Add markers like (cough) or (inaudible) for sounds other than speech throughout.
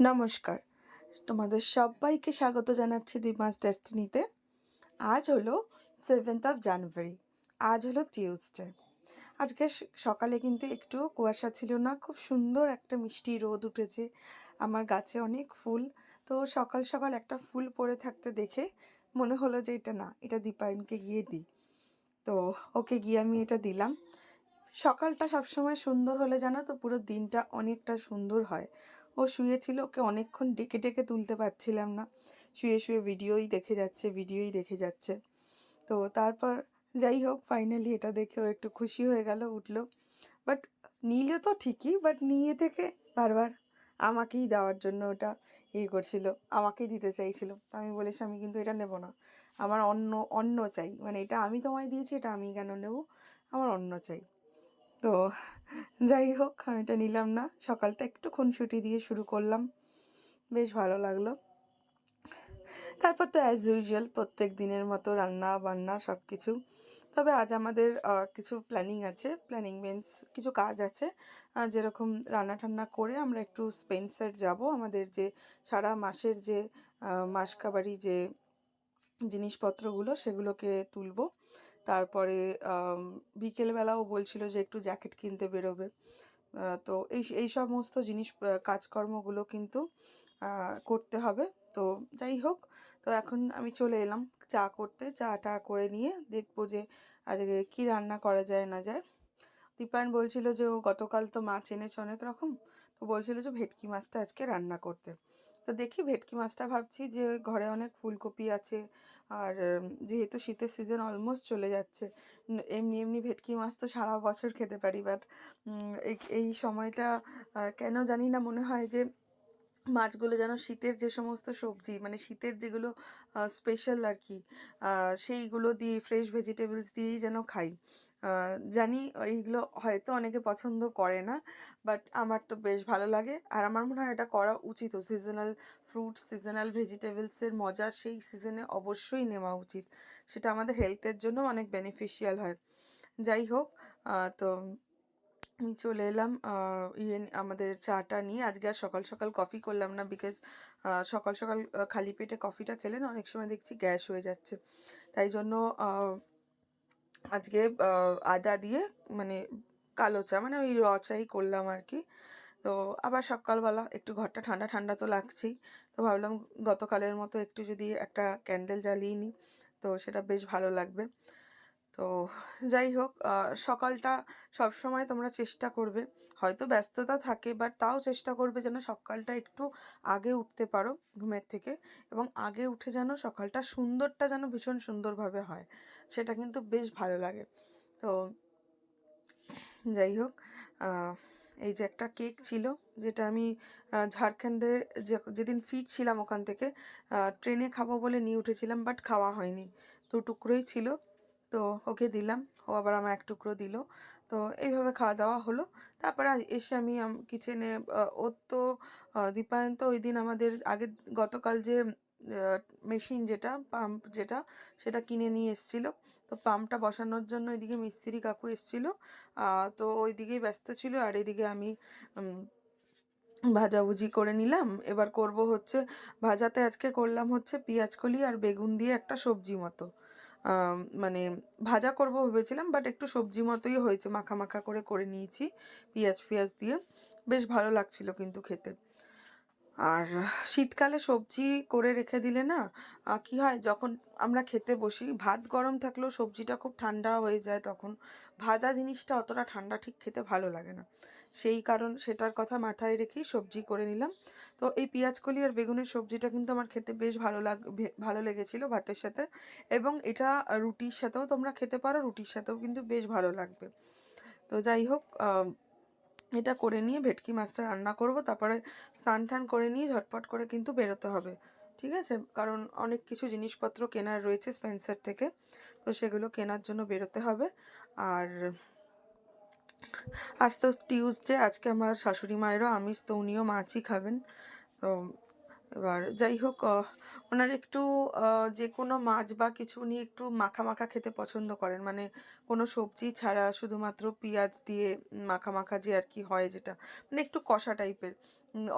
নমস্কার। তোমাদের সবাইকে স্বাগত জানাচ্ছি দিমাস ডেস্টিনিতে। আজ হলো সেভেন্থ অফ জানুয়ারি আজ হলো টিউসডে আজকে সকালে কিন্তু একটু কুয়াশা ছিল না, খুব সুন্দর একটা মিষ্টি রোদ উঠেছে, আমার গাছে অনেক ফুল। তো সকাল সকাল একটা ফুল পড়ে থাকতে দেখে মনে হলো যে এটা না, এটা দীপায়নকে গিয়ে দিই। তো ওকে গিয়ে আমি এটা দিলাম। সকালটা সবসময় সুন্দর হলে জানো তো পুরো দিনটা অনেকটা সুন্দর হয়। ও শুয়েছিল ওকে অনেকক্ষণ ডেকে ডেকে তুলতে পারছিলাম না। শুয়ে শুয়ে ভিডিওই দেখে যাচ্ছে, ভিডিওই দেখে যাচ্ছে। তো তারপর যাই হোক ফাইনালি এটা দেখে ও একটু খুশি হয়ে গেল, উঠল। বাট নিলে তো ঠিকই বাট নিয়ে থেকে বারবার আমাকেই দেওয়ার জন্য ওটা ইয়ে করছিল, আমাকেই দিতে চাইছিল। তো আমি বলেছি আমি কিন্তু এটা নেব না। আমার অন্য অন্য চাই। মানে এটা আমি তোমায় দিয়েছি, এটা আমি কেন নেব? আমার অন্য চাই। তো যাই হোক, আমি এটা নিলাম না। সকালটা একটু খুনসুটি দিয়ে শুরু করলাম। বেশ ভালো লাগল। তারপর তো অ্যাজ ইউজুয়াল প্রত্যেক দিনের মতো রান্না, বান্না সব কিছু তবে আজ আমাদের কিছু প্ল্যানিং আছে। প্ল্যানিং মিন্স কিছু কাজ আছে। যেরকম রান্না টান্না করে আমরা একটু স্পেন্সার যাব। আমাদের যে সারা মাসের যে মাসকাবারি যে জিনিসপত্রগুলো সেগুলোকে তুলবো। তারপরে বিকেলবেলাও বলছিল যে একটু জ্যাকেট কিনতে বেরোবে। তো এই এই সমস্ত জিনিস কাজকর্মগুলো কিন্তু করতে হবে। তো যাই হোক, তো এখন আমি চলে এলাম চা করতে। চাটা করে নিয়ে দেখব যে আজকে কি রান্না করা যায়, না যায়। দীপায়ন বলছিল যে, ও গতকাল তো মাছ এনেছে অনেক রকম। তো বলছিল যে, ভেটকি মাছটা আজকে রান্না করতে। তো দেখি ভেটকি মাছটা ভাবছি যে ঘরে অনেক ফুলকপি আছে। আর যেহেতু শীতের সিজন অলমোস্ট চলে যাচ্ছে এমনি এমনি ভেটকি মাছ তো সারা বছর খেতে পারি। বাট এই সময়টা কেন জানি না মনে হয় যে মাছগুলো যেন শীতের যে সমস্ত সবজি মানে শীতের যেগুলো স্পেশাল আর কি সেইগুলো দিয়ে ফ্রেশ ভেজিটেবলস দিয়েই যেন খাই। জানি এইগুলো হয়তো অনেকে পছন্দ করে না বাট আমার তো বেশ ভালো লাগে। আর আমার মনে হয় এটা করা উচিত সিজনাল ফ্রুট সিজনাল ভেজিটেবলসের মজা সেই সিজনে অবশ্যই নেওয়া উচিত। সেটা আমাদের হেলথের জন্য অনেক বেনিফিশিয়াল হয়। যাই হোক তো আমি চলে এলাম ইয়ে আমাদের চাটা নিয়ে। আজকে আর সকাল সকাল কফি করলাম না বিকজ সকাল সকাল খালি পেটে কফিটা খেলে না অনেক সময় দেখছি গ্যাস হয়ে যাচ্ছে। তাই জন্য আজকে আদা দিয়ে মানে কালো চা মানে ওই র চাই করলাম আর কি তো আবার সকালবেলা একটু ঘরটা ঠান্ডা ঠান্ডা তো লাগছেই। তো ভাবলাম গতকালের মতো একটু যদি একটা ক্যান্ডেল জ্বালিয়ে নিই, তো সেটা বেশ ভালো লাগবে। তো যাই হোক সকালটা সবসময় তোমরা চেষ্টা করবে। হয়তো ব্যস্ততা থাকে বাট তাও চেষ্টা করবে যেন সকালটা একটু আগে উঠতে পারো ঘুমের থেকে এবং আগে উঠে যেন সকালটা সুন্দরটা যেন ভীষণ সুন্দরভাবে হয়, সেটা কিন্তু বেশ ভালো লাগে। তো যাই হোক এই যে একটা কেক ছিল যেটা আমি ঝাড়খণ্ডে যেদিন ফিরছিলাম ওখান থেকে ট্রেনে খাব বলে নিয়ে উঠেছিলাম বাট খাওয়া হয়নি। দু টুকরোই ছিল, তো ওকে দিলাম, ও আবার আমার এক টুকরো দিল। তো এইভাবে খাওয়া দাওয়া হলো। তারপরে এসে আমি কিচেনে ওর তো দীপায়ন তো ওই দিন আমাদের আগে গতকাল যে মেশিন যেটা পাম্প যেটা, সেটা কিনে নিয়ে এসেছিল। তো পাম্পটা বসানোর জন্য এদিকে মিস্ত্রি কাকু এসেছিল। তো ওই দিকেই ব্যস্ত ছিল আর এদিকে আমি ভাজাভুজি করে নিলাম। এবার করব হচ্ছে, ভাজাতে আজকে করলাম হচ্ছে পেঁয়াজকলি আর বেগুন দিয়ে একটা সবজি মতো। মানে ভাজা করব ভেবেছিলাম বাট একটু সবজি মতোই হয়েছে, মাখা মাখা করে করে নিয়েছি, পেঁয়াজ পেঁয়াজ দিয়ে। বেশ ভালো লাগছিল কিন্তু খেতে। আর শীতকালে সবজি করে রেখে দিলে না কি হয় যখন আমরা খেতে বসি, ভাত গরম থাকলেও সবজিটা খুব ঠান্ডা হয়ে যায় তখন ভাজা জিনিসটা অতটা ঠান্ডা ঠিক খেতে ভালো লাগে না। সেই কারণ সেটার কথা মাথায় রেখেই সবজি করে নিলাম। তো এই পেঁয়াজকলি আর বেগুনের সবজিটা কিন্তু আমার খেতে বেশ ভালো লাগ ভালো লেগেছিল ভাতের সাথে এবং এটা রুটির সাথেও তোমরা খেতে পারো, রুটির সাথেও কিন্তু বেশ ভালো লাগবে। তো যাই হোক এটা করে নিয়ে ভেটকি মাছটা রান্না করব, তারপরে স্নান টান করে নিয়ে ঝটপট করে কিন্তু বেরোতে হবে, ঠিক আছে? কারণ অনেক কিছু জিনিসপত্র কেনার রয়েছে স্পেন্সার থেকে, তো সেগুলো কেনার জন্য বেরোতে হবে। আর আজ তো টিউসডে আজকে আমার শাশুড়ি মায়েরও আমিষ, তো উনিও মাছই খাবেন। তো এবার যাই হোক ওনার একটু যে কোনো মাছ বা কিছু উনি একটু মাখা মাখা খেতে পছন্দ করেন। মানে কোনো সবজি ছাড়া শুধুমাত্র পেঁয়াজ দিয়ে মাখা মাখা যে আর কি হয় যেটা মানে একটু কষা টাইপের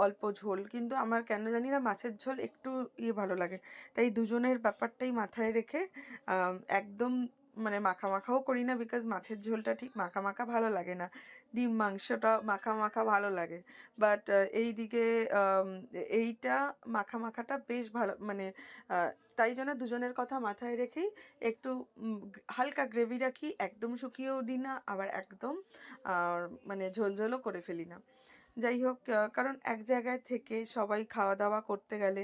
অল্প ঝোল। কিন্তু আমার কেন জানি না মাছের ঝোল একটু ইয়ে ভালো লাগে। তাই দুজনের ব্যাপারটাই মাথায় রেখে একদম মানে মাখা মাখাও করি না বিকজ মাছের ঝোলটা ঠিক মাখা মাখা ভালো লাগে না। ডিম মাংসটা মাখা মাখা ভালো লাগে। বাট এই দিকে এইটা মাখা মাখাটা বেশ ভালো মানে তাই জন্য দুজনের কথা মাথায় রেখেই একটু হালকা গ্রেভি রাখি, একদম শুকিয়েও দিই না, আবার একদম মানে ঝোল ঝোলও করে ফেলি না। যাই হোক কারণ এক জায়গায় থেকে সবাই খাওয়া দাওয়া করতে গেলে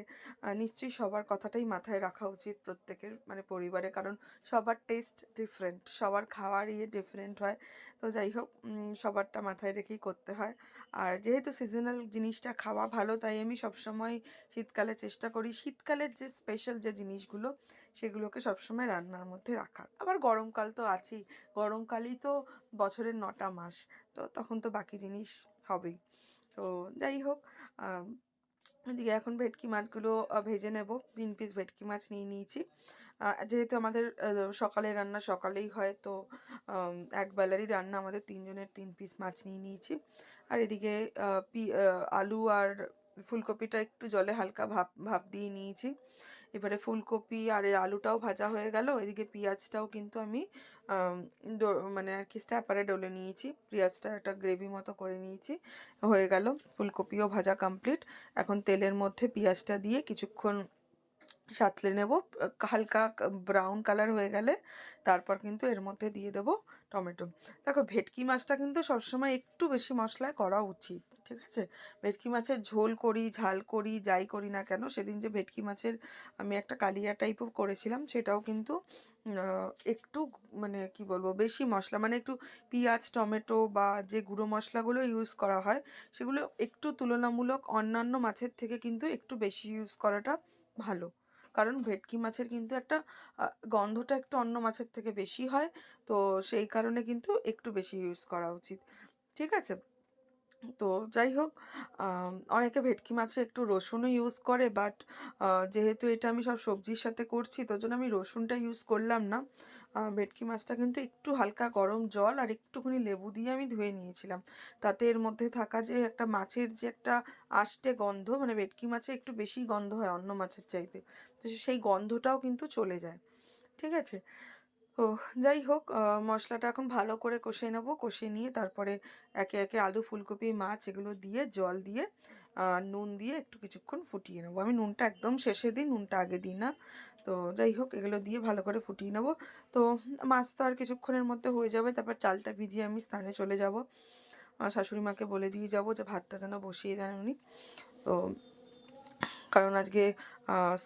নিশ্চয়ই সবার কথাটাই মাথায় রাখা উচিত প্রত্যেকের মানে পরিবারে। কারণ সবার টেস্ট ডিফারেন্ট সবার খাওয়ার ইয়ে ডিফারেন্ট হয়। তো যাই হোক সবারটা মাথায় রেখেই করতে হয়। আর যেহেতু সিজনাল জিনিসটা খাওয়া ভালো, তাই আমি সবসময় শীতকালে চেষ্টা করি শীতকালের যে স্পেশাল যে জিনিসগুলো, সেগুলোকে সবসময় রান্নার মধ্যে রাখার। আবার গরমকাল তো আছেই, গরমকালই তো বছরের নটা মাস, তো তখন তো বাকি জিনিস হবেই। তো যাই হোক এদিকে এখন ভেটকি মাছগুলো ভেজে নেব। তিন পিস ভেটকি মাছ নিয়ে নিয়েছি। যেহেতু আমাদের সকালে রান্না সকালেই হয় তো আম, এক বেলারই রান্না আমাদের তিনজনের তিন পিস মাছ নিয়ে নিয়েছি। আর এদিকে আলু আর ফুলকপিটা একটু জলে হালকা ভাপ ভাপ দিয়ে নিয়েছি। এবারে ফুলকপি আর আলুটাও ভাজা হয়ে গেল। এদিকে পেঁয়াজটাও কিন্তু আমি মানে আর কি স্ট্যাপারে ডলে নিয়েছি। পেঁয়াজটা একটা গ্রেভি মতো করে নিয়েছি, হয়ে গেল। ফুলকপিও ভাজা কমপ্লিট। এখন তেলের মধ্যে পেঁয়াজটা দিয়ে কিছুক্ষণ সাঁতলে নেব। হালকা ব্রাউন কালার হয়ে গেলে তারপর কিন্তু এর মধ্যে দিয়ে দেবো টমেটো। দেখো, ভেটকি মাছটা কিন্তু সবসময় একটু বেশি মশলায় করা উচিত। ঠিক আছে? ভেটকি মাছের ঝোল করি, ঝাল করি, যাই করি না কেন, সেদিন যে ভেটকি মাছের আমি একটা কালিয়া টাইপও করেছিলাম, সেটাও কিন্তু একটু মানে কি বলব, বেশি মশলা মানে একটু পেঁয়াজ, টমেটো বা যে গুঁড়ো মশলাগুলো ইউজ করা হয়, সেগুলো একটু তুলনামূলক অন্যান্য মাছের থেকে কিন্তু একটু বেশি ইউজ করাটা ভালো। কারণ ভেটকি মাছের কিন্তু একটা গন্ধটা একটু অন্য মাছের থেকে বেশি হয়, তো সেই কারণে কিন্তু একটু বেশি ইউজ করা উচিত। ঠিক আছে? তো যাই হোক অনেকে ভেটকি মাছে একটু রসুনও ইউজ করে বাট যেহেতু এটা আমি সব সবজির সাথে করছি, তো জন্য আমি রসুনটা ইউজ করলাম না। ভেটকি মাছটা কিন্তু একটু হালকা গরম জল আর একটুখানি লেবু দিয়ে আমি ধুয়ে নিয়েছিলাম। তাতে এর মধ্যে থাকা যে একটা মাছের যে একটা আষ্টে গন্ধ মানে ভেটকি মাছে একটু বেশি গন্ধ হয় অন্য মাছের চাইতে, তো সেই গন্ধটাও কিন্তু চলে যায়। ঠিক আছে? ও, যাই হোক মশলাটা এখন ভালো করে কষিয়ে নেব। কষিয়ে নিয়ে তারপরে একে একে আলু, ফুলকপি, মাছ এগুলো দিয়ে, জল দিয়ে নুন দিয়ে একটু কিছুক্ষণ ফুটিয়ে নেব। আমি নুনটা একদম শেষে দিই, নুনটা আগে দিই না। তো যাই হোক, এগুলো দিয়ে ভালো করে ফুটিয়ে নেব। তো মাছ তো আর কিছুক্ষণের মধ্যে হয়ে যাবে, তারপর চালটা ভিজিয়ে আমি স্থানে চলে যাব। শাশুড়ি মাকে বলে দিয়ে যাব যে, ভাতটা যেন বসিয়ে দেন উনি। তো কারণ আজকে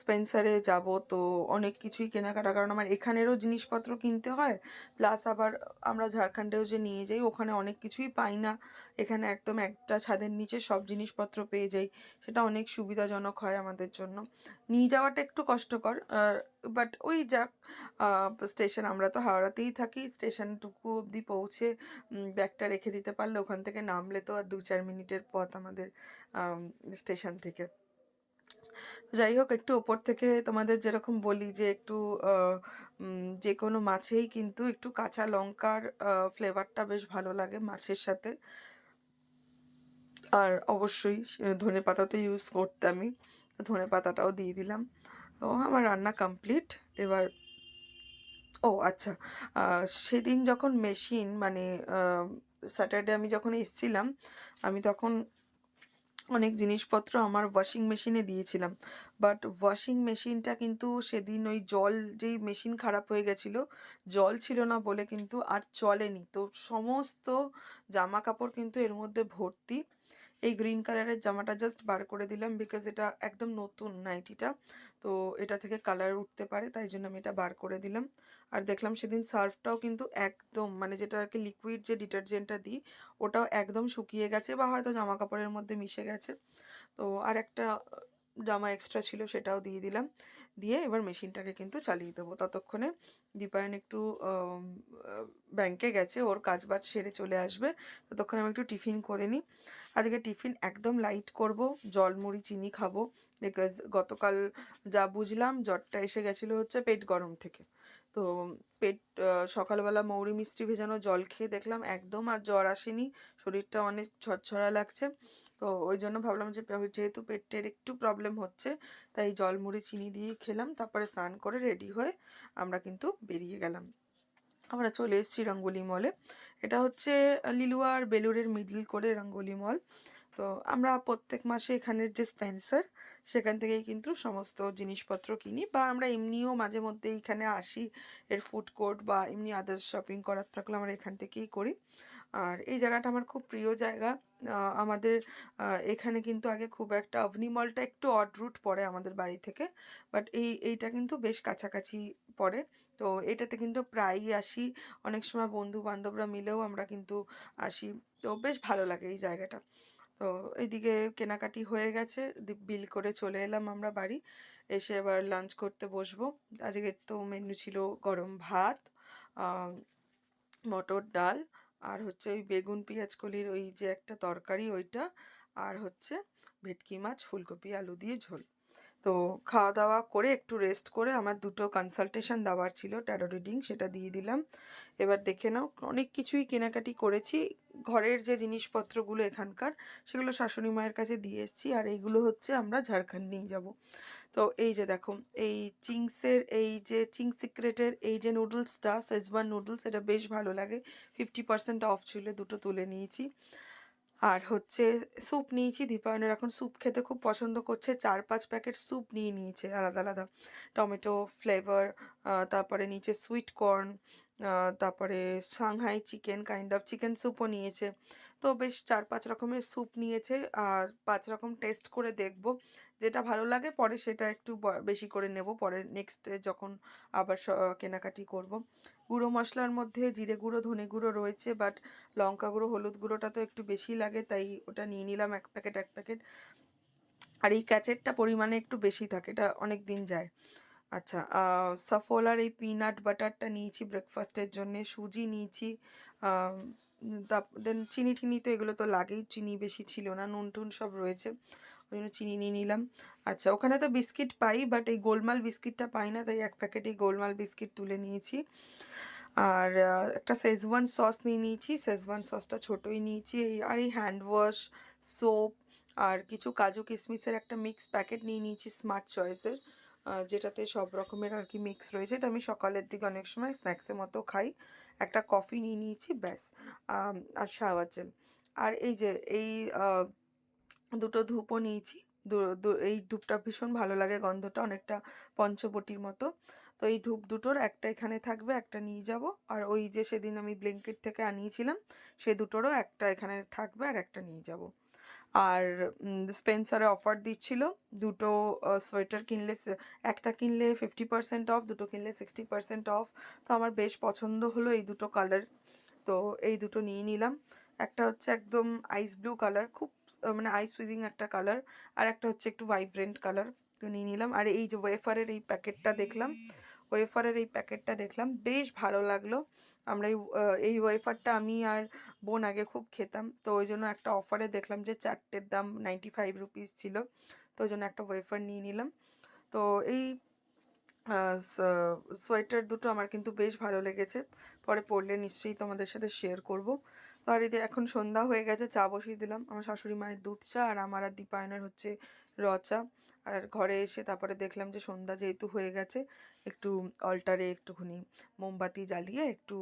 স্পেন্সারে যাব, তো অনেক কিছুই কেনাকাটা কারণ আমার এখানেরও জিনিসপত্র কিনতে হয়, প্লাস আবার আমরা ঝাড়খণ্ডেও যে নিয়ে যাই, ওখানে অনেক কিছুই পাই না। এখানে একদম একটা ছাদের নিচে সব জিনিসপত্র পেয়ে যাই, সেটা অনেক সুবিধাজনক হয় আমাদের জন্য। নিয়ে যাওয়াটা একটু কষ্টকর বাট ওই যাক স্টেশন আমরা তো হাওড়াতেই থাকি, স্টেশনটুকু অবধি পৌঁছে ব্যাগটা রেখে দিতে পারলে ওখান থেকে নামলে তো আর দু চার মিনিটের পথ আমাদের স্টেশন থেকে। যাই হোক, একটু ওপর থেকে তোমাদের যেরকম বলি যে একটু যে কোনো মাছেই কিন্তু একটু কাঁচা লঙ্কার ফ্লেভারটা বেশ ভালো লাগে মাছের সাথে। আর অবশ্যই ধনে পাতা তো ইউজ করতে আমি ধনে পাতাটাও দিয়ে দিলাম। তো আমার রান্না কমপ্লিট এবার, ও আচ্ছা সেদিন যখন মেশিন মানে স্যাটারডে আমি যখন এসছিলাম, আমি তখন অনেক জিনিসপত্র আমার ওয়াশিং মেশিনে দিয়েছিলাম। বাট ওয়াশিং মেশিনটা কিন্তু সেদিন ওই জল যেই মেশিন খারাপ হয়ে গেছিল, জল ছিল না বলে কিন্তু আর চলেনি। তো সমস্ত জামা কাপড় কিন্তু এর মধ্যে ভর্তি। এই গ্রিন কালারের জামাটা জাস্ট বার করে দিলাম বিকজ এটা একদম নতুন নাইটিটা তো এটা থেকে কালার উঠতে পারে, তাই জন্য আমি এটা বার করে দিলাম। আর দেখলাম সেদিন সার্ফটাও কিন্তু একদম মানে যেটা আর কি লিকুইড যে ডিটারজেন্টটা দিই, ওটাও একদম শুকিয়ে গেছে বা হয়তো জামা কাপড়ের মধ্যে মিশে গেছে। তো আর একটা জামা এক্সট্রা ছিল সেটাও দিয়ে দিলাম। দিয়ে এবার মেশিনটাকে কিন্তু চালিয়ে দেবো। ততক্ষণে দীপায়ন একটু ব্যাংকে গেছে, ওর কাজ বাজ সেরে চলে আসবে। ততক্ষণে আমি একটু টিফিন করে নিই। আজকে টিফিন একদম লাইট করব, জল, মুড়ি, চিনি খাব। বিকজ গতকাল যা বুঝলাম, জ্বরটা এসে গেছিল হচ্ছে পেট গরম থেকে। তো পেট সকালবেলা মৌরি মিষ্টি ভেজানো জল খেয়ে দেখলাম একদম আর জ্বর আসেনি, শরীরটা অনেক ছড়ছড়া লাগছে। তো ওই জন্য ভাবলাম যে যেহেতু পেটের একটু প্রবলেম হচ্ছে, তাই জল মুড়ি চিনি দিয়ে খেলাম, তারপরে স্নান করে রেডি হয়ে আমরা কিন্তু বেরিয়ে গেলাম। আমরা চলে এসেছি রঙ্গোলি মলে এটা হচ্ছে লিলুয়া আর বেলুরের মিডল করে রঙ্গোলি মল তো আমরা প্রত্যেক মাসে এখানের যে স্পেন্সার সেখান থেকেই কিন্তু সমস্ত জিনিসপত্র কিনি বা আমরা এমনিও মাঝে মধ্যে এখানে আসি, এর ফুড কোর্ট বা এমনি আদার্স শপিং করার থাকলে আমরা এখান থেকেই করি। আর এই জায়গাটা আমার খুব প্রিয় জায়গা। আমাদের এখানে কিন্তু আগে খুব একটা অভনি মলটা একটু অড রুট পড়ে আমাদের বাড়ি থেকে বাট এই, এইটা কিন্তু বেশ কাছাকাছি পড়ে। তো এটাতে কিন্তু প্রায়ই আসি। অনেক সময় বন্ধু বান্ধবরা মিলেও আমরা কিন্তু আসি। তো বেশ ভালো লাগে এই জায়গাটা। তো এইদিকে কেনাকাটি হয়ে গেছে। বিল করে চলে এলাম আমরা বাড়ি। এসে এবার লাঞ্চ করতে বসবো। আজকের তো মেনু ছিল গরম ভাত মটর ডাল, আর হচ্ছে ওই বেগুন, পেঁয়াজ, কলির ওই যে একটা তরকারি ওইটা, আর হচ্ছে ভেটকি মাছ, ফুলকপি, আলু দিয়ে ঝোল। তো খাওয়া দাওয়া করে একটু রেস্ট করে আমার দুটো কনসালটেশন দেওয়ার ছিল ট্যারো রিডিং সেটা দিয়ে দিলাম। এবার দেখে নাও, অনেক কিছুই কেনাকাটি করেছি। ঘরের যে জিনিসপত্রগুলো এখানকার, সেগুলো শাশুড়ি মায়ের কাছে দিয়ে এসেছি আর এইগুলো হচ্ছে আমরা ঝাড়খণ্ড নিয়ে যাব। তো এই যে দেখো, এই চিংসের, এই যে চিং সিক্রেটের, এই যে নুডলসটা সেজওয়ান নুডলস এটা বেশ ভালো লাগে। ফিফটি পার্সেন্ট অফ ছিল, দুটো তুলে নিয়েছি। আর হচ্ছে স্যুপ নিয়েছি দীপায়নের এখন স্যুপ খেতে খুব পছন্দ করছে। চার পাঁচ প্যাকেট স্যুপ নিয়ে নিয়েছে, আলাদা আলাদা। টমেটো ফ্লেভার তারপরে নিচে সুইট কর্ন তারপরে Shanghai chicken kind of chicken স্যুপও নিয়েছে। তো বেশ চার পাঁচ রকমের স্যুপ নিয়েছে আর পাঁচ রকম টেস্ট করে দেখব। যেটা ভালো লাগে, পরে সেটা একটু বেশি করে নেব, পরে নেক্সট যখন আবার কেনাকাটি করব। গুঁড়ো মশলার মধ্যে জিরে গুঁড়ো, ধনে গুঁড়ো রয়েছে বাট লঙ্কা গুঁড়ো, হলুদ গুঁড়োটা তো একটু বেশি লাগে, তাই ওটা নিয়ে নিলাম এক প্যাকেট এক প্যাকেট। আর এই ক্যাচেরটা পরিমাণে একটু বেশি থাকে, এটা অনেক দিন যায়। আচ্ছা সফোলার এই পিনাট বাটারটা নিয়েছি ব্রেকফাস্টের জন্য, সুজি নিয়েছি দেন চিনি টিনি তো এগুলো তো লাগেই, চিনি বেশি ছিল না নুন টুন সব রয়েছে। ওই জন্য চিনি নিয়ে নিলাম। আচ্ছা ওখানে তো বিস্কিট পাই বাট এই গোলমাল বিস্কিটটা পাই না, তাই এক প্যাকেট এই গোলমাল বিস্কিট তুলে নিয়েছি। আর একটা শেজওয়ান সস নিয়ে নিয়েছি শেজওয়ান সসটা ছোটোই নিয়েছি আর এই হ্যান্ড ওয়াশ সোপ আর কিছু কাজু কিশমিশের একটা মিক্স প্যাকেট নিয়ে নিয়েছি স্মার্ট চয়েসের যেটাতে সব রকমের আর কি মিক্স রয়েছে, এটা আমি সকালের দিকে অনেক সময় স্ন্যাক্সের মতো খাই। একটা কফি নিয়ে নিয়েছি, ব্যাস আর শাওয়ার জেল আর এই যে, এই দুটো ধূপও নিয়েছি। এই ধূপটা ভীষণ ভালো লাগে, গন্ধটা অনেকটা পঞ্চবটির মতো। তো এই ধূপ দুটোর একটা এখানে থাকবে, একটা নিয়ে যাব। আর ওই যে সেদিন আমি ব্লিঙ্কেট থেকে আনিয়েছিলাম, সে দুটোরও একটা এখানে থাকবে আর একটা নিয়ে যাব। আর স্পেন্সারে অফার দিচ্ছিল, দুটো সোয়েটার কিনলে একটা কিনলে ফিফটি পার্সেন্ট অফ দুটো কিনলে সিক্সটি পার্সেন্ট অফ তো আমার বেশ পছন্দ হলো এই দুটো কালার তো এই দুটো নিয়ে নিলাম। একটা হচ্ছে একদম আইস ব্লু কালার খুব মানে আইস উইদিং একটা কালার আর একটা হচ্ছে একটু ভাইব্রেন্ট কালার তো নিয়ে নিলাম। আর এই যে ওয়েফারের এই প্যাকেটটা দেখলাম ওয়েফারের এই প্যাকেটটা দেখলাম, বেশ ভালো লাগল। আমরা এই ওয়েফারটা আমি আর বোন আগে খুব খেতাম, তো ওই জন্য একটা অফারে দেখলাম যে চারটের দাম নাইনটি ফাইভ রুপিস ছিল, তো ওই জন্য একটা ওয়েফার নিয়ে নিলাম। তো এই সোয়েটার দুটো আমার কিন্তু বেশ ভালো লেগেছে, পরে পরলে নিশ্চয়ই তোমাদের সাথে শেয়ার করব। তো আর এতে এখন সন্ধ্যা হয়ে গেছে, চা বসিয়ে দিলাম। আমার শাশুড়ি মায়ের দুধ চা আর আমার আর দীপায়নের হচ্ছে র চা। আর ঘরে এসে তারপরে দেখলাম যে সন্ধ্যা যেহেতু হয়ে গেছে, একটু অল্টারে একটুখানি মোমবাতি জ্বালিয়ে একটু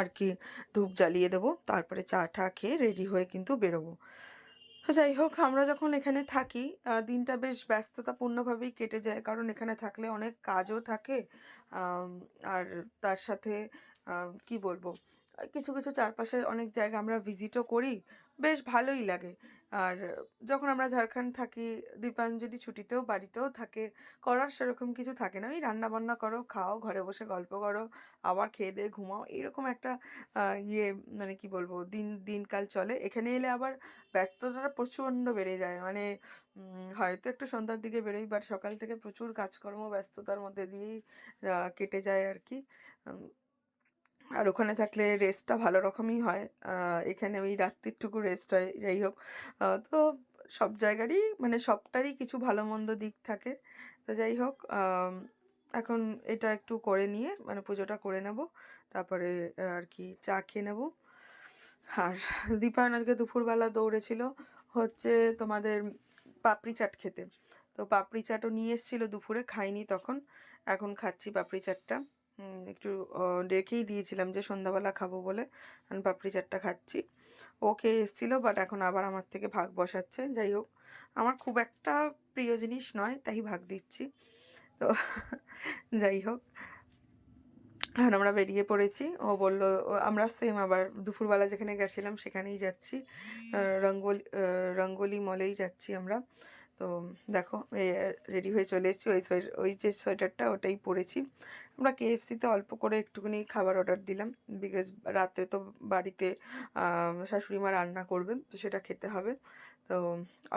আর কি ধূপ জ্বালিয়ে দেবো। তারপরে চা টা খেয়ে রেডি হয়ে কিন্তু বেরোবো। তো যাই হোক, আমরা যখন এখানে থাকি দিনটা বেশ ব্যস্ততাপূর্ণভাবেই কেটে যায়। কারণ এখানে থাকলে অনেক কাজও থাকে আর তার সাথে কি বলব? কিছু কিছু চারপাশের অনেক জায়গা আমরা ভিজিটও করি, বেশ ভালোই লাগে। আর যখন আমরা ঝাড়খণ্ড থাকি দীপায়ন যদি ছুটিতেও বাড়িতেও থাকে, করার সেরকম কিছু থাকে না। ওই রান্না বান্না করো, খাও, ঘরে বসে গল্প করো, আবার খেয়ে দিয়ে ঘুমাও, এরকম একটা ইয়ে মানে কি বলব, দিন, দিনকাল চলে। এখানে এলে আবার ব্যস্ততাটা প্রচণ্ড বেড়ে যায়। মানে হয়তো একটু সন্ধ্যার দিকে বেরোই বাট সকাল থেকে প্রচুর কাজকর্ম ব্যস্ততার মধ্যে দিয়েই কেটে যায় আর কি। আর ওখানে থাকলে রেস্টটা ভালো রকমই হয়। এখানে ওই রাত্রিটুকু রেস্ট হয়, যাই হোক। তো সব জায়গারই মানে সবটারই কিছু ভালো মন্দ দিক থাকে। তো যাই হোক এখন এটা একটু করে নিয়ে মানে পুজোটা করে নেব। তারপরে আর কি চা খেয়ে নেব। আর দীপায়ন আজকে দুপুরবেলা দৌড়েছিল হচ্ছে তোমাদের পাপড়ি চাট খেতে। তো পাপড়ি চাটও নিয়ে এসেছিল দুপুরে, খাইনি তখন। এখন খাচ্ছি পাপড়ি চাটটা। একটু ডেকেই দিয়েছিলাম যে সন্ধ্যাবেলা খাব বলে। আমি পাপড়ি চাটটা খাচ্ছি। ও খেয়ে এসেছিল বাট এখন আবার আমার থেকে ভাগ বসাচ্ছে। যাই হোক, আমার খুব একটা প্রিয় জিনিস নয়, তাই ভাগ দিচ্ছি। তো (laughs) যাই হোক, এখন আমরা বেরিয়ে পড়েছি। ও বলল আমরা সেম আবার দুপুরবেলা যেখানে গেছিলাম সেখানেই যাচ্ছি। রঙ্গোলি রঙ্গোলি মলেই যাচ্ছি আমরা। তো দেখো রেডি হয়ে চলে এসেছি। ওই সোয়েটার ওই যে সোয়েটারটা ওটাই পরেছি। আমরা কেএফসিতে অল্প করে একটুখানি খাবার অর্ডার দিলাম বিকজ রাত্রে তো বাড়িতে শাশুড়ি মা রান্না করবেন, তো সেটা খেতে হবে। তো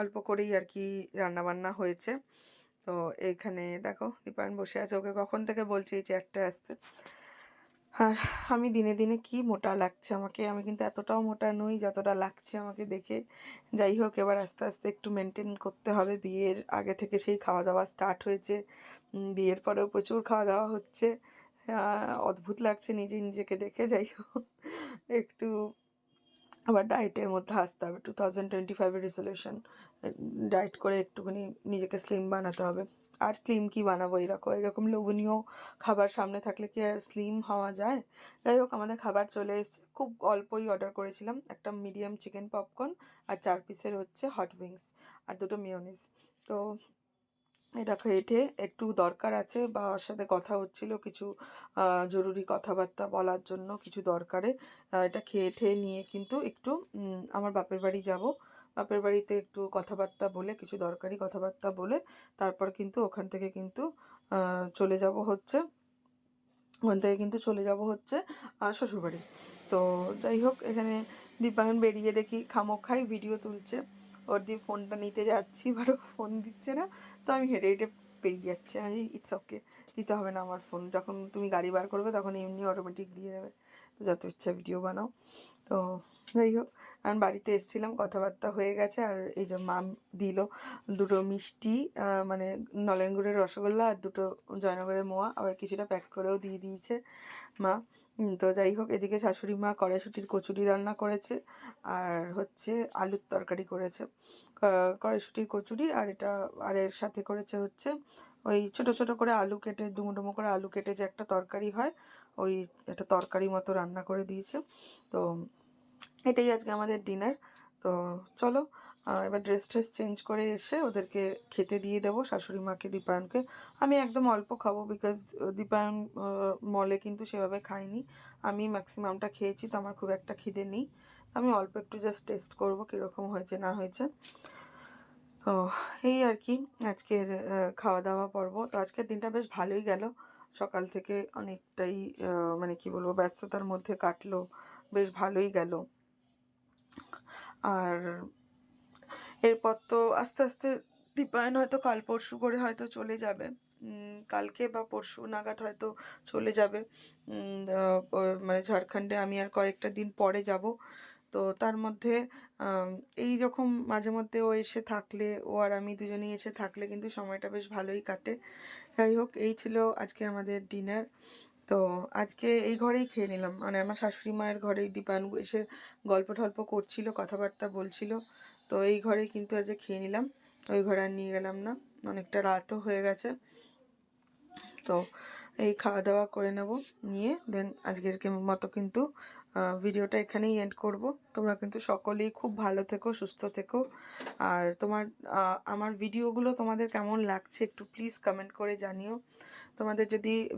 অল্প করেই আর কি রান্না বান্না হয়েছে। তো এখানে দেখো, দীপায়ন বসে আছে। ওকে কখন থেকে বলছি এই চেয়ারটা আসতে? আর আমি দিনে দিনে কি মোটা লাগছে আমাকে? আমি কিন্তু এতটাও মোটা নই যতটা লাগছে আমাকে দেখে। যাই হোক, এবার আস্তে আস্তে একটু মেনটেন করতে হবে। বিয়ের আগে থেকে সেই খাওয়া দাওয়া স্টার্ট হয়েছে বিয়ের পরেও প্রচুর খাওয়া দাওয়া হচ্ছে অদ্ভুত লাগছে নিজে, নিজেকে দেখে। যাই হোক, একটু আবার ডায়েটের মধ্যে আসতে হবে। টু থাউজেন্ড টোয়েন্টি ফাইভের রেজলিউশন ডায়েট করে একটুখানি নিজেকে স্লিম বানাতে হবে। আর স্লিম কি বানাবো এই দেখো, এরকম লোভনীয় খাবার সামনে থাকলে কি আর স্লিম হওয়া যায়? যাই হোক, আমাদের খাবার চলে এসেছে। খুব অল্পই অর্ডার করেছিলাম। একটা মিডিয়াম চিকেন পপকর্ন আর চার পিসের হচ্ছে হট উইংস আর দুটো মিওনিস তো এটা খেটে একটু দরকার আছে বা ওর সাথে কথা হচ্ছিল কিছু জরুরি কথাবার্তা বলার জন্য কিছু দরকারে। এটা খেয়ে ঠেয়ে নিয়ে কিন্তু একটু আমার বাপের বাড়ি যাব। বাপের বাড়িতে একটু কথাবার্তা বলে, কিছু দরকারি কথাবার্তা বলে, তারপর কিন্তু ওখান থেকে কিন্তু চলে যাব হচ্ছে। ওখান থেকে কিন্তু চলে যাব হচ্ছে শ্বশুরবাড়ি। তো যাই হোক, এখানে দীপায়ন বেরিয়ে দেখি, খামোখাই ভিডিও তুলছে। ওর দিয়ে ফোনটা নিতে যাচ্ছি বাট ও ফোন দিচ্ছে না। তো আমি হেঁটে হেঁটে পেরিয়ে যাচ্ছি। আমি ইটস ওকে দিতে হবে না আমার ফোন যখন তুমি গাড়ি বার করবে, তখন এমনি অটোমেটিক দিয়ে দেবে। তো যত ইচ্ছা ভিডিও বানাও। তো যাই হোক, আমি বাড়িতে এসেছিলাম, কথাবার্তা হয়ে গেছে। আর এই যে মা দিল, দুটো মিষ্টি মানে নলেনগুড়ের রসগোল্লা আর দুটো জয়নগরের মোয়া। আবার কিছুটা প্যাক করেও দিয়ে দিয়েছে মা। তো যাই হোক, এদিকে শাশুড়ি মা কড়াইশুটির কচুরি রান্না করেছে, আর হচ্ছে আলুর তরকারি করেছে। কড়াইশুঁটির কচুরি আর এটা, আর এর সাথে করেছে হচ্ছে ওই ছোট ছোট করে আলু কেটে, ডুমো ডুমো করে আলু কেটে যে একটা তরকারি হয়, ওই একটা তরকারি মতো রান্না করে দিয়েছে। তো এটাই আজকে আমাদের ডিনার। তো চলো এবার ড্রেস ট্রেস চেঞ্জ করে এসে ওদেরকে খেতে দিয়ে দেবো, শাশুড়ি মাকে, দীপায়নকে। আমি একদম অল্প খাব বিকজ দীপায়ন মলে কিন্তু সেভাবে খাইনি আমি ম্যাক্সিমামটা খেয়েছি, তো আমার খুব একটা খিদে নেই। আমি অল্প একটু জাস্ট টেস্ট করব কীরকম হয়েছে, না হয়েছে। তো এই আর কি, আজকের খাওয়া দাওয়া পর্ব। তো আজকের দিনটা বেশ ভালোই গেল। সকাল থেকে অনেকটাই মানে কি বলব, ব্যস্ততার মধ্যে কাটলো, বেশ ভালোই গেল। আর এরপর তো আস্তে আস্তে দীপায়ন হয়তো কাল পরশু করে হয়তো চলে যাবে। কালকে বা পরশু নাগাদ হয়তো চলে যাবে। মানে ঝাড়খণ্ডে আমি আর কয়েকটা দিন পরে যাব। তো তার মধ্যে এই যখন মাঝে মধ্যে ও এসে থাকলে, ও আর আমি দুজনেই এসে থাকলে কিন্তু সময়টা বেশ ভালোই কাটে। যাই হোক, এই ছিল আজকে আমাদের ডিনার। তো আজকে এই ঘরেই খেয়ে নিলাম। মানে আমার শাশুড়ি মায়ের ঘরেই দীপায়ন এসে গল্প টল্প করছিল, কথাবার্তা বলছিল। তো এই ঘরেই কিন্তু আজকে খেয়ে নিলাম। ওই ঘরে আর নিয়ে গেলাম না। অনেকটা রাতও হয়ে গেছে। তো এই খাওয়া দাওয়া করে নেব, নিয়ে দেন আজকের মতো কিন্তু ভিডিওটা এখানেই এন্ড করব। তোমরা কিন্তু সকলেই খুব ভালো থেকো, সুস্থ থেকো। আর তোমার আমার ভিডিওগুলো তোমাদের কেমন লাগছে একটু প্লিজ কমেন্ট করে জানিও। তোমাদের যদি